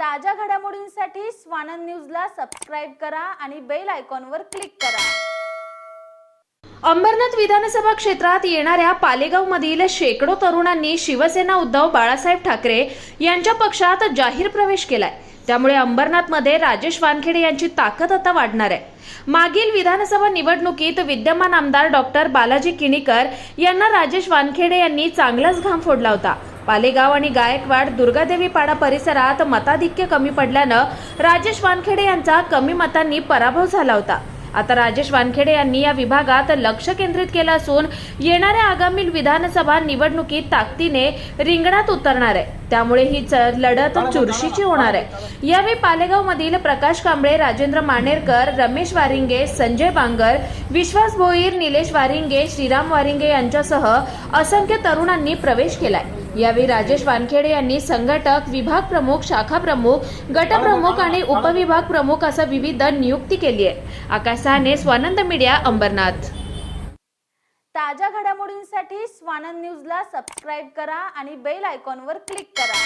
ताज्या घडामोडींसाठी स्वानंद न्यूजला सबस्क्राईब करा आणि बेल आयकॉनवर क्लिक करा. अंबरनाथ विधानसभा क्षेत्रात येणाऱ्या पालेगावमधील शेकडो तरुणांनी शिवसेना उद्धव बाळासाहेब ठाकरे यांच्या पक्षात जाहीर प्रवेश केलाय. त्यामुळे अंबरनाथमध्ये राजेश वानखेडे यांची ताकद आता वाढणार आहे. मागील विधानसभा निवडणुकीत विद्यमान आमदार डॉक्टर बालाजी किणीकर यांना राजेश वानखेडे यांनी चांगलाच घाम फोडला होता. पालेगाव आणि गायकवाड दुर्गादेवी पाडा परिसरात मताधिक्य कमी पडल्यानं राजेश वानखेडे यांचा कमी मतांनी पराभव झाला होता. आता राजेश वानखेडे यांनी या विभागात लक्ष केंद्रित केलं असून येणाऱ्या आगामी विधानसभा निवडणुकीत ताकदीने रिंगणात उतरणार आहे. त्यामुळे ही लढत चुरशीची होणार आहे. यावेळी पालेगाव. मधील प्रकाश कांबळे राजेंद्र मानेरकर रमेश वारिंगे संजय बांगर विश्वास भोईर निलेश वारिंगे श्रीराम वारिंगे यांच्यासह असंख्य तरुणांनी प्रवेश केलाय. यावेळी राजेश वानखेडे यांनी संघटक विभाग प्रमुख शाखा प्रमुख गटप्रमुख आणि उपविभाग प्रमुख असं विविध नियुक्ती केली आहे. आकाश सहाने स्वानंद मीडिया अंबरनाथ. ताज्या घडामोडींसाठी स्वानंद न्यूजला सबस्क्राईब करा आणि बेल आयकॉनवर क्लिक करा.